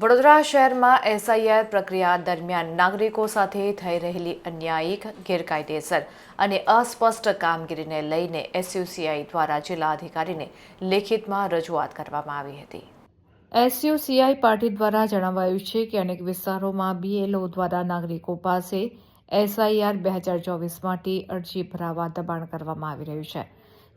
વડોદરા શહેરમાં એસઆઈઆર પ્રક્રિયા દરમિયાન નાગરિકો સાથે થઈ રહેલી અન્યાયિક ગેરકાયદેસર અને અસ્પષ્ટ કામગીરીને લઈને એસયુસીઆઈ દ્વારા જિલ્લા અધિકારીને લેખિતમાં રજૂઆત કરવામાં આવી હતી. એસયુસીઆઈ પાર્ટી દ્વારા જણાવાયું છે કે અનેક વિસ્તારોમાં બીએલઓ દ્વારા નાગરિકો પાસે એસઆઈઆર બે હજાર ચોવીસ માટે અરજી ભરાવા દબાણ કરવામાં આવી રહ્યું છે,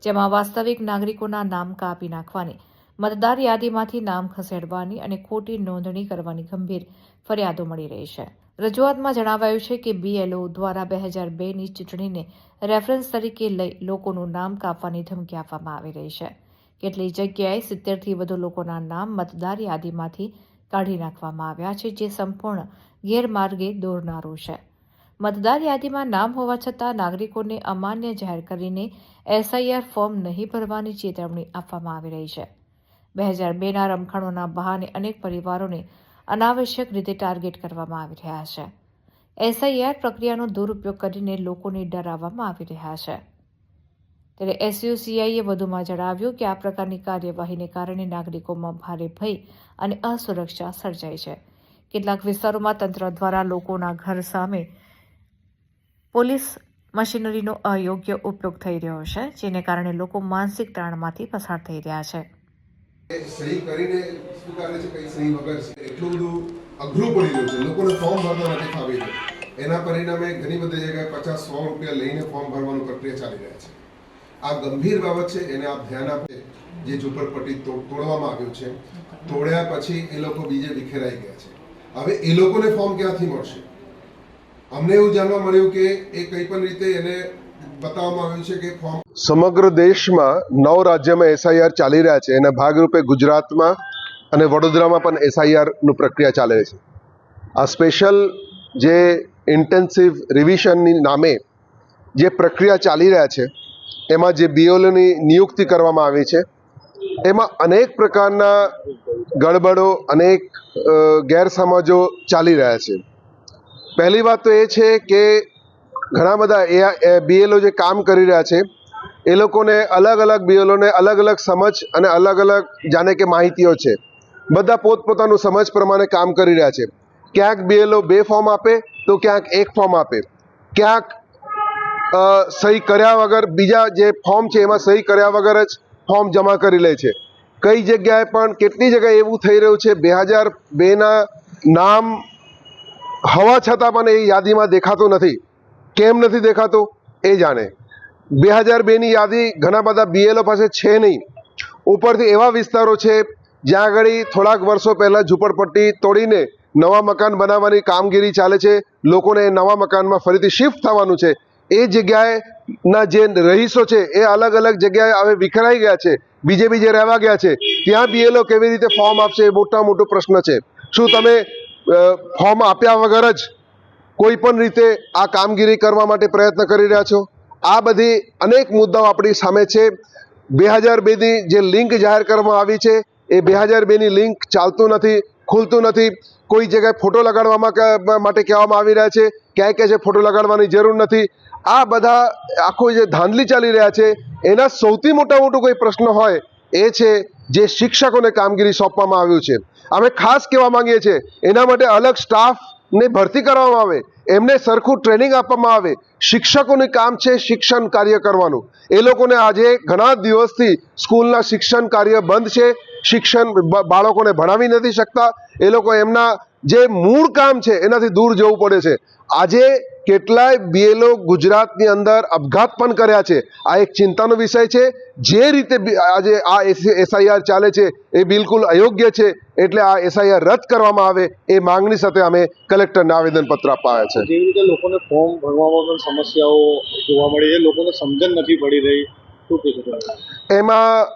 જેમાં વાસ્તવિક નાગરિકોના નામ કાપી નાખવાની મતદાર યાદીમાંથી નામ ખસેડવાની અને ખોટી નોંધણી કરવાની ગંભીર ફરિયાદો મળી રહી છે. રજૂઆતમાં જણાવાયું છે કે બીએલઓ દ્વારા બે હજાર બેની ચૂંટણીને રેફરન્સ તરીકે લઈ લોકોનું નામ કાપવાની ધમકી આપવામાં આવી રહી છે. કેટલીક જગ્યાએ સિત્તેરથી વધુ લોકોના નામ મતદાર યાદીમાંથી કાઢી નાખવામાં આવ્યા છે, જે સંપૂર્ણ ગેરમાર્ગે દોરનારું છે. મતદાર યાદીમાં નામ હોવા છતાં નાગરિકોને અમાન્ય જાહેર કરીને એસઆઈઆર ફોર્મ નહીં ભરવાની ચેતવણી આપવામાં આવી રહી છે. બે હજાર બેના રમખાણોના બહાને અનેક પરિવારોને અનાવશ્યક રીતે ટાર્ગેટ કરવામાં આવી રહ્યા છે. એસઆઈઆર પ્રક્રિયાનો દુરુપયોગ કરીને લોકોને ડરાવવામાં આવી રહ્યા છે. ત્યારે એસયુસીઆઈએ વધુમાં જણાવ્યું કે આ પ્રકારની કાર્યવાહીને કારણે નાગરિકોમાં ભારે ભય અને અસુરક્ષા સર્જાઈ છે. કેટલાક વિસ્તારોમાં તંત્ર દ્વારા લોકોના ઘર સામે પોલીસ મશીનરીનો અયોગ્ય ઉપયોગ થઈ રહ્યો છે, જેને કારણે લોકો માનસિક તાણમાંથી પસાર થઈ રહ્યા છે. સહી કરીને સ્વીકારે છે, કઈ સહી વગર છે. એટલું બધું અઘરું પડી રહ્યું છે. લોકોને ફોર્મ ભરવા માટે ફાવી રહ્યું એના પરિણામે ઘણી બધી જગ્યાએ પચાસ, સો રૂપિયા લઈને ફોર્મ ભરવાનું પ્રક્રિયા ચાલી રહ્યા છે. આ ગંભીર બાબત છે, એને આપ ધ્યાન આપે. જે ઝુંપડપટ્ટી તોડ- તોડવામાં આવ્યું છે. તોડ્યા પછી એ લોકો બીજે વિખેરાઈ ગયા છે. હવે એ લોકોને ફોર્મ ક્યાંથી મળશે? અમને એવું જાણવા મળ્યું કે એ કંઈ પણ રીતે એને બતાવવામાં આવ્યું છે કે સમગ્ર દેશમાં નવ રાજ્યમાં એસઆઈઆર ચાલી રહ્યા છે. એના ભાગરૂપે ગુજરાતમાં અને વડોદરામાં પણ એસઆઈઆરનું પ્રક્રિયા ચાલે છે. આ સ્પેશિયલ જે ઇન્ટેન્સિવ રિવિઝનની નામે જે પ્રક્રિયા ચાલી રહ્યા છે, એમાં જે બીઓલોની નિયુક્તિ કરવામાં આવી છે, એમાં અનેક પ્રકારના ગડબડો, અનેક ગેરસમજો ચાલી રહ્યા છે. પહેલી વાત તો એ છે કે ઘણા બધા એ બીએલઓ જે કામ કરી રહ્યા છે, એ લોકોને અલગ અલગ બીએલઓને અલગ અલગ સમજ અને અલગ અલગ જાણે કે માહિતીઓ છે. બધા પોતપોતાનું સમજ પ્રમાણે કામ કરી રહ્યા છે. ક્યાંક બીએલઓ બે ફોર્મ આપે, તો ક્યાંક એક ફોર્મ આપે. ક્યાંક સહી કર્યા વગર બીજા જે ફોર્મ છે, એમાં સહી કર્યા વગર જ ફોર્મ જમા કરી લે છે. કઈ જગ્યાએ પણ કેટલી જગ્યાએ એવું થઈ રહ્યું છે, બે હજાર બેના નામ, હવા છતાં પણ એ યાદીમાં દેખાતું નથી. કેમ નથી દેખાતો એ જાણે. બે હજાર બેની યાદી ઘણા બધા બીએલઓ પાસે છે નહીં. ઉપરથી એવા વિસ્તારો છે જ્યાં આગળ થોડાક વર્ષો પહેલાં ઝૂંપડપટ્ટી તોડીને નવા મકાન બનાવવાની કામગીરી ચાલે છે. લોકોને નવા મકાનમાં ફરીથી શિફ્ટ થવાનું છે. એ જગ્યાએ ના જે રહીશો છે એ અલગ અલગ જગ્યાએ હવે વિખરાઈ ગયા છે. બીજે બીજે રહેવા ગયા છે. ત્યાં બીએલઓ કેવી રીતે ફોર્મ આપશે એ મોટા મોટો પ્રશ્ન છે. શું તમે ફોર્મ આપ્યા વગર જ કોઈ પણ રીતે આ કામગીરી કરવા માટે પ્રયત્ન કરી રહ્યા છો? આ બધી અનેક મુદ્દાઓ આપણી સામે છે. બે હજાર બેની જે લિંક જાહેર કરવામાં આવી છે, એ બે હજાર બેની લિંક ચાલતું નથી, ખુલતું નથી. કોઈ જગ્યાએ ફોટો લગાડવામાં માટે કહેવામાં આવી રહ્યા છે. ક્યાંય કહે છે ફોટો લગાડવાની જરૂર નથી. આ બધા આખો જે ધાંધલી ચાલી રહ્યા છે, એના સૌથી મોટા મોટો કોઈ પ્રશ્ન હોય એ છે જે શિક્ષકોને કામગીરી સોંપવામાં આવ્યું છે. અમે ખાસ કહેવા માંગીએ છીએ, એના માટે અલગ સ્ટાફને ભરતી કરવામાં આવે, એમને સરખું ટ્રેનિંગ આપવામાં આવે. શિક્ષકોનું કામ છે શિક્ષણ કાર્ય કરવાનું. એ લોકોને આજે ઘણા દિવસથી સ્કૂલના શિક્ષણ કાર્ય બંધ છે. શિક્ષણ બાળકોને ભણાવી નથી શકતા. એ લોકો એમના જે મૂળ કામ છે એનાથી દૂર જવું પડે છે. આજે કેટલાય બીએલઓ ગુજરાતની અંદર અપઘાત પણ કર્યા છે. આ એક ચિંતાનો વિષય છે. જે રીતે આજે આ એસઆઈઆર ચાલે છે એ બિલકુલ અયોગ્ય છે એટલે આ એસઆઈઆર રદ કરવામાં આવે એ માંગણી સાથે અમે કલેક્ટરને આવેદનપત્ર આવ્યા છે. જેવી રીતે લોકોને ફોર્મ ભરવામાં પણ સમસ્યાઓ જોવા મળી છે લોકોને સમજણ નથી પડી રહી એમાં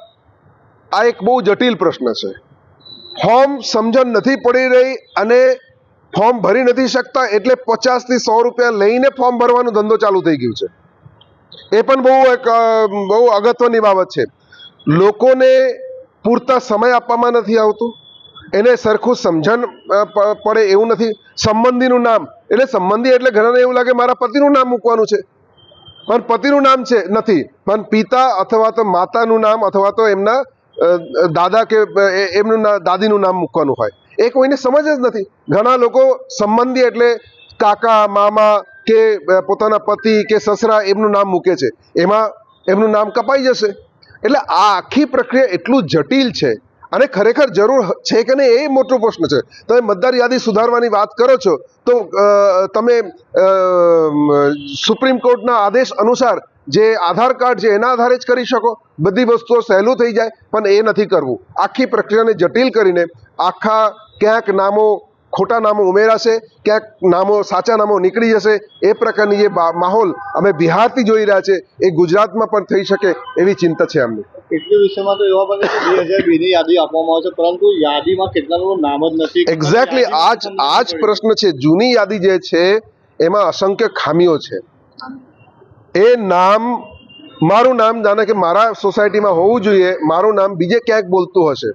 આ એક બહુ જટિલ પ્રશ્ન છે. ફોર્મ સમજણ નથી પડી રહી અને ફોર્મ ભરી નથી શકતા એટલે પચાસથી સો રૂપિયા લઈને ફોર્મ ભરવાનો ધંધો ચાલુ થઈ ગયું છે. એ પણ બહુ એક બહુ અગત્યની બાબત છે. લોકોને પૂરતા સમય આપવામાં નથી આવતું. એને સરખું સમજણ પડે એવું નથી. સંબંધીનું નામ, એટલે સંબંધી એટલે ઘણાને એવું લાગે મારા પતિનું નામ મૂકવાનું છે. પણ પતિનું નામ છે, નથી. પણ પિતા અથવા તો માતાનું નામ અથવા તો એમના દાદા કે એમનું દાદીનું નામ મૂકવાનું હોય. એ કોઈને સમજ જ નથી. ઘણા લોકો સંબંધી એટલે કાકા, મામા કે પોતાના પતિ કે સસરા એમનું નામ મૂકે છે. એમાં એમનું નામ કપાઈ જશે. એટલે આ આખી પ્રક્રિયા એટલું જટિલ છે અને ખરેખર જરૂર છે કે નહીં એ મોટો પ્રશ્ન છે. તમે મતદાર યાદી સુધારવાની વાત કરો છો, તો તમે સુપ્રીમ કોર્ટના આદેશ અનુસાર જે આધાર કાર્ડ છે એના આધારે જ કરી શકો. બધી વસ્તુઓ સહેલું થઈ જાય, પણ એ નથી કરવું. આખી પ્રક્રિયાને જટિલ કરીને આખા ક્યાંક નામો ખોટા નામો ઉમેરાશે ક્યાંક નામો સાચા નામો નીકળી જશે એ પ્રકારની જે માહોલ અમે બિહારથી જોઈ રહ્યા છે એ ગુજરાતમાં પણ થઈ શકે એવી ચિંતા છે અમને. કેટલી વિષયમાં તો એવા બને છે બે હજાર બે યાદી આપવામાં આવે છે પરંતુ યાદીમાં કેટલાનું નામ જ નથી. એક્ઝેક્ટલી આજ જ આ જ પ્રશ્ન છે જૂની યાદી જે છે એમાં અસંખ્ય ખામીઓ છે. એ નામ મારું નામ જાણે કે મારા સોસાયટીમાં હોવું જોઈએ મારું નામ બીજે ક્યાંક બોલતું હશે.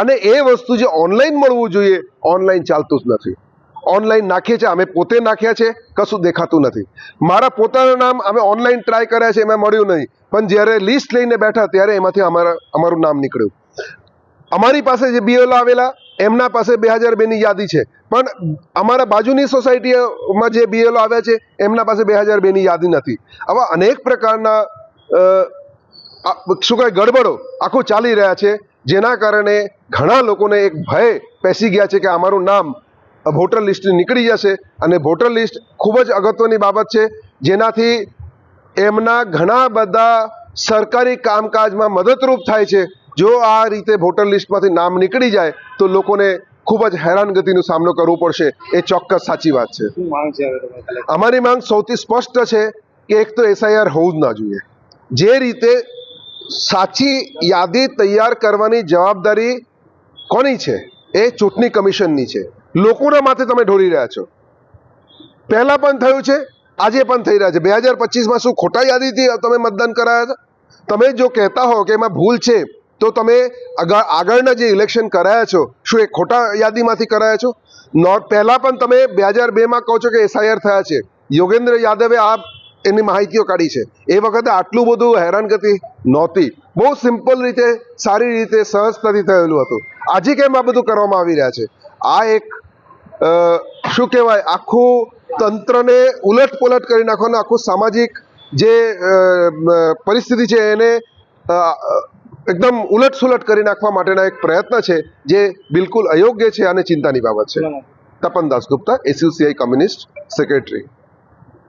અને એ વસ્તુ જે ઓનલાઈન મળવું જોઈએ ઓનલાઈન ચાલતું જ નથી. ઓનલાઈન નાખીએ છીએ, અમે પોતે નાખ્યા છે, કશું દેખાતું નથી. મારા પોતાના નામ અમે ઓનલાઈન ટ્રાય કર્યા છે, એમાં મળ્યું નહીં. પણ જ્યારે લિસ્ટ લઈને બેઠા, ત્યારે એમાંથી અમારા, અમારું નામ નીકળ્યું. અમારી પાસે જે બીએલ આવેલા, એમના પાસે બે હજાર બેની યાદી છે. પણ અમારા બાજુની સોસાયટીમાં જે બીએલ આવ્યા છે, એમના પાસે બે હજાર બેની યાદી નથી. આવા અનેક પ્રકારના શું કહે ગડબડો આખું ચાલી રહ્યા છે. જેના કારણે ઘણા લોકોને એક ભય પેસી ગયા છે કે અમારું નામ વોટર લિસ્ટ નીકળી જશે. અને વોટર લિસ્ટ ખૂબ જ અગત્યની બાબત છે. જેનાથી એમના ઘણા બધા સરકારી કામકાજમાં મદદરૂપ થાય છે. જો આ રીતે વોટર લિસ્ટમાંથી નામ નીકળી જાય તો લોકોને ખૂબ જ હેરાનગતિનો સામનો કરવો પડશે. એ ચોક્કસ સાચી વાત છે? અમારી માંગ સૌથી સ્પષ્ટ છે કે એક તો એસઆઈઆર હોવું જ ના જોઈએ. જે રીતે સાચી યાદી તૈયાર કરવાની જવાબદારી કોની છે? એ ચૂંટણી કમિશનની છે. લોકોના માથે તમે ઢોળી રહ્યા છો. પહેલા પણ થયું છે, આજે પણ થઈ રહ્યા છે. બે હજાર પચીસમાં શું ખોટા યાદીથી તમે મતદાન કરાયા હતા? તમે જો કહેતા હો કે એમાં ભૂલ છે, તો તમે આગળ, આગળના જે ઇલેક્શન કરાયા છો, શું એ ખોટા યાદીમાંથી કરાયા છો? નોટ પહેલાં પણ તમે બે હજાર બેમાં કહો છો કે એસઆઈઆર થયા છે. યોગેન્દ્ર યાદવે આ એની માહિતીઓ કાઢી છે. એ વખતે આટલું બધું હેરાનગતિ નહોતી. બહુ સિમ્પલ રીતે સારી રીતે સહજતાથી થયેલું હતું. આજે કેમ આ બધું કરવામાં આવી રહ્યા છે? આ એક શું કહેવાય આખું તંત્રને ઉલટ પુલટ કરી નાખવાનું આખું સામાજિક જે પરિસ્થિતિ છે એને એકદમ ઉલટ સુલટ કરી નાખવા માટેના એક પ્રયત્ન છે જે બિલકુલ અયોગ્ય છે અને ચિંતાની બાબત છે. Tapan Dasgupta SUCI communist secretary.